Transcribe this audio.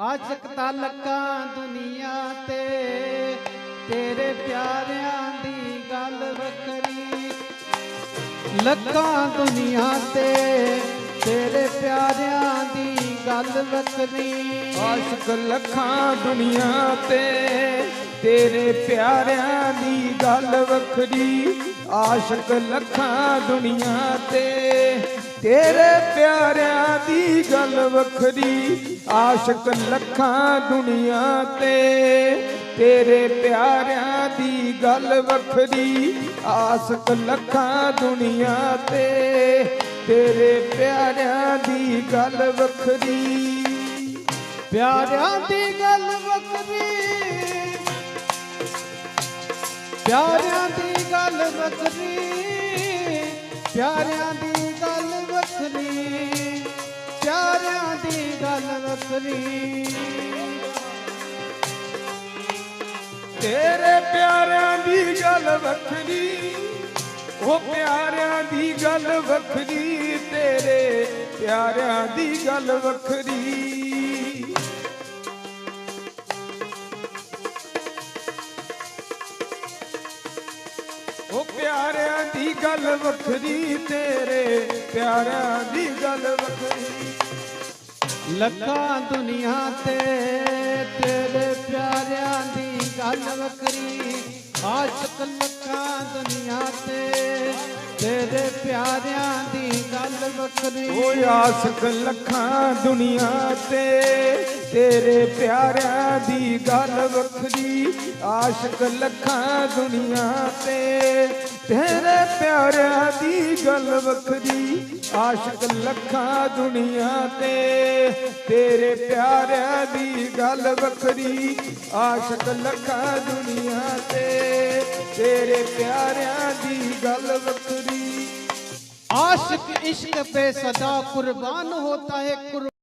ਆਸ਼ਕ ਤਾਂ ਲੱਕਾਂ ਦੁਨੀਆ ਤੇ, ਤੇਰੇ ਪਿਆਰਿਆਂ ਦੀ ਗੱਲ ਵੱਖਰੀ। ਲੱਕਾਂ ਦੁਨੀਆ ਤੇ, ਤੇਰੇ ਪਿਆਰਿਆਂ ਦੀ ਗੱਲ ਵੱਖਰੀ। ਆਸ਼ਕ ਲੱਖਾਂ ਦੁਨੀਆ ਤੇ, ਤੇਰੇ ਪਿਆਰਿਆਂ ਦੀ ਗੱਲ ਵੱਖਰੀ। ਆਸ਼ਕ ਲੱਖਾਂ ਦੁਨੀਆ ਤੇ ਤੇਰੇ ਪਿਆਰਿਆਂ ਦੀ ਗੱਲ ਵੱਖਰੀ, ਆਸ਼ਿਕ ਲੱਖਾਂ ਦੁਨੀਆ ਤੇ। ਤੇਰੇ ਪਿਆਰਿਆਂ ਦੀ ਗੱਲ ਵੱਖਰੀ, ਆਸ਼ਿਕ ਲੱਖਾਂ ਦੁਨੀਆ ਤੇ। ਤੇਰੇ ਪਿਆਰਿਆਂ ਦੀ ਗੱਲ ਵੱਖਰੀ, ਪਿਆਰਿਆਂ ਦੀ ਗੱਲ ਵੱਖਰੀ। ਪਿਆਰਿਆਂ ਦੀ ਗੱਲ ਵੱਖਰੀ, ਪਿਆਰਿਆਂ ਦੀ ਗੱਲ ਵੱਖਰੀ ਪਿਆਰਿਆਂ ਦੀ ਗੱਲ ਵੱਖਰੀ ਤੇਰੇ ਪਿਆਰਿਆਂ ਦੀ ਗੱਲ ਵੱਖਰੀ ਉਹ ਪਿਆਰਿਆਂ ਦੀ ਗੱਲ ਵੱਖਰੀ ਤੇਰੇ ਪਿਆਰਿਆਂ ਦੀ ਗੱਲ ਵੱਖਰੀ ਉਹ ਪਿਆਰਿਆਂ ਦੀ ਗੱਲ ਵੱਖਰੀ, ਤੇਰੇ ਪਿਆਰਿਆਂ ਦੀ ਗੱਲ ਵੱਖਰੀ। ਲੱਖਾਂ ਦੁਨੀਆ ਤੇ ਤੇਰੇ ਪਿਆਰਿਆਂ ਦੀ ਗੱਲ ਵੱਖਰੀ। ਆਸ਼ਕ ਲੱਖਾਂ ਦੁਨੀਆ ਤੇ ਤੇਰੇ ਪਿਆਰਿਆਂ ਦੀ ਗੱਲ ਵੱਖਰੀ। ਓ ਆਸਕ ਲੱਖਾਂ ਦੁਨੀਆ ਤੇ ਤੇਰੇ ਪਿਆਰਿਆਂ ਦੀ ਗੱਲ ਵੱਖਰੀ ਆਸ਼ਕ ਲੱਖਾਂ ਦੁਨੀਆ ਤੇ ਤੇਰੇ ਪਿਆਰਿਆਂ ਦੀ ਗੱਲ ਵੱਖਰੀ ਆਸ਼ਕ ਲੱਖਾਂ ਦੁਨੀਆ ਤੇ ਤੇਰੇ ਪਿਆਰਿਆਂ ਦੀ ਗੱਲ ਵੱਖਰੀ ਆਸ਼ਕ ਲੱਖਾਂ ਦੁਨੀਆ ਤੇ ਤੇਰੇ ਪਿਆਰਿਆਂ ਦੀ ਗੱਲ ਵੱਖਰੀ आशिक इश्क पे सदा कुर्बान होता है कुर्बान